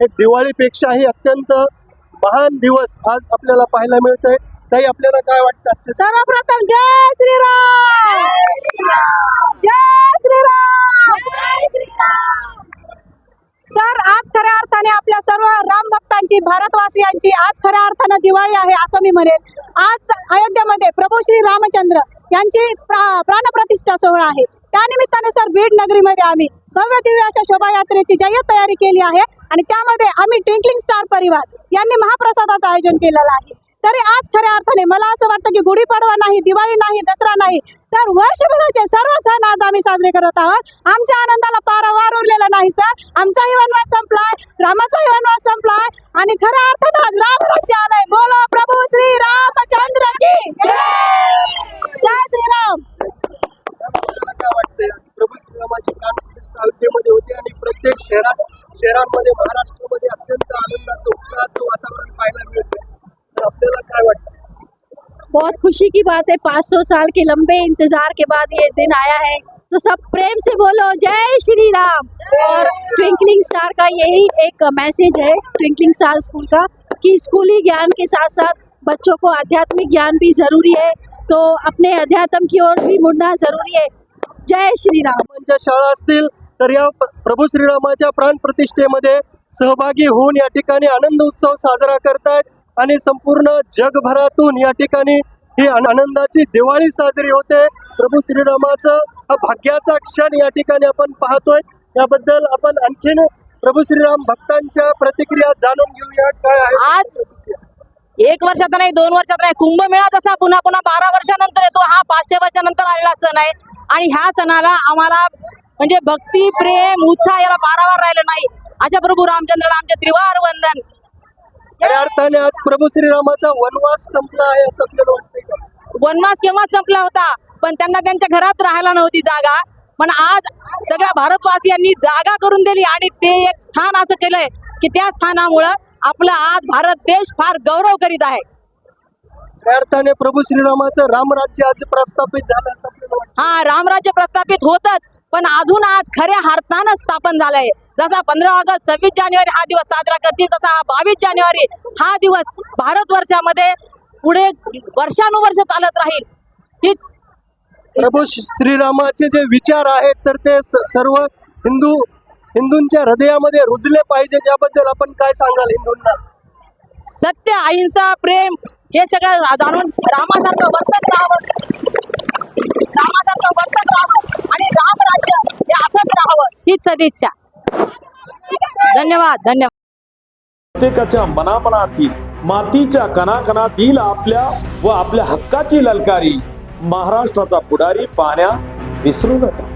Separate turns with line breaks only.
एक दिवाळीपेक्षाही अत्यंत महान दिवस आज आपल्याला पाहायला मिळतंय. ताई आपल्याला काय वाटतं
सर्वप्रथम जय श्रीराम! जय श्रीराम! सर आज खऱ्या अर्थाने आपल्या सर्व राम भक्तांची भारतवासियांची आज खऱ्या अर्थानं दिवाळी आहे असं मी म्हणेन. आज अयोध्येमध्ये प्रभू श्री रामचंद्र यांची प्रा- प्राणप्रतिष्ठा सोहळा आहे. त्यानिमित्ताने सर बीड नगरीमध्ये आम्ही भव्य दिव्य अशा शोभायात्रेची जय्यत तयारी केली आहे. आणि त्यामध्ये आम्ही ट्विंकलिंग स्टार परिवार यांनी महाप्रसादाचं आयोजन केलेलं आहे. तरी आज खऱ्या अर्थाने मला असं वाटतं की गुढीपाडवा नाही दिवाळी नाही दसरा नाही तर वर्षभराचे सर्व सण आज आम्ही साजरे करत आहोत. आमच्या आनंदाला पारावार उरलेला नाही सर. आमचाही वनवास संपलाय रामाचाही वनवास संपलाय. आणि खऱ्या अर्थानं आज रामराज्य आलंय. बोलो प्रभू श्री रामचंद्र की
अयोध्येमध्ये होती आणि प्रत्येक शहरात, शहरांमध्ये, महाराष्ट्रामध्ये अत्यंत आनंदाचं, उत्साहाचं वातावरण पाहायला तर आपल्याला काय वाटतं?
बहुत खुशी की बात है। 500 साल के लंबे इंतज़ार के बाद ये दिन आया है। तो सब प्रेम से बोलो, जय श्री राम और ट्विंकलिंग स्टार का यही एक मैसेज है ट्विंकलिंग स्टार स्कूल का, कि स्कूली ज्ञान के साथ साथ बच्चों को आध्यात्मिक ज्ञान भी ज़रूरी है। तो अपने अध्यात्म की ओर भी मुड़ना ज़रूरी है। जय
श्रीराम शाळा असतील तर या प्रभू श्रीरामाच्या प्राण प्रतिष्ठेमध्ये सहभागी होऊन या ठिकाणी आनंद उत्सव साजरा करतायत आणि संपूर्ण जगभरातून या ठिकाणी ही आनंदाची दिवाळी साजरी होते. प्रभू श्रीरामाचं हा भाग्याचा क्षण या ठिकाणी आपण पाहतोय. याबद्दल आपण आणखीन प्रभू श्रीराम भक्तांच्या प्रतिक्रिया जाणून घेऊया. काय
आज एक वर्षाचा नाही दोन वर्षाचा नाही कुंभमेळा जसा पुन्हा पुन्हा बारा वर्षानंतर येतो. हा पाचशे वर्षानंतर आलेला सण आहे. आणि ह्या सणाला आम्हाला म्हणजे भक्ती प्रेम उत्साह याला पारावार राहिलं नाही. अशा प्रभू रामचंद्राला आमचे त्रिवार वंदन.
खऱ्या अर्थाने आज प्रभू श्रीरामाचा वनवास संपला आहे असं आपल्याला वाटतंय का?
वनवास केव्हा संपला होता? पण त्यांना त्यांच्या घरात राहायला नव्हती जागा. पण आज सगळ्या भारतवासियांनी जागा करून दिली आणि ते एक स्थान असं केलंय की त्या स्थानामुळं आपला आज भारत देश फार गौरव करीत आहे.
खऱ्या अर्थाने प्रभू श्रीरामाचं रामराज्य आज प्रस्थापित झालं असं आपल्याला वाटतं.
हा रामराज्य प्रस्थापित होतच पण अजून आज खऱ्या अर्थानं स्थापन झालंय. जसा पंधरा ऑगस्ट सव्वीस जानेवारी हा दिवस साजरा करतील तसा हा बावीस जानेवारी हा दिवस भारतवर्षामध्ये पुढे वर्षानुवर्ष चालत राहील. हीच
प्रभू श्री- श्रीरामाचे जे विचार आहेत तर ते स- सर्व हिंदू हिंदूंच्या हृदयामध्ये रुजले पाहिजेत याबद्दल आपण काय सांगाल हिंदूंना?
सत्य अहिंसा प्रेम हे सगळं जाणून रामासारखं वर्तन राहावं. रामासारखं वर्तन राहावं आणि रामराज्य हे असंच राहावं हीच सदिच्छा. धन्यवाद धन्यवाद.
प्रत्येकाच्या मनामनातील मातीच्या कणाकणातील आपल्या व आपल्या हक्काची ललकारी महाराष्ट्राचा पुढारी पाहण्यास विसरू नका.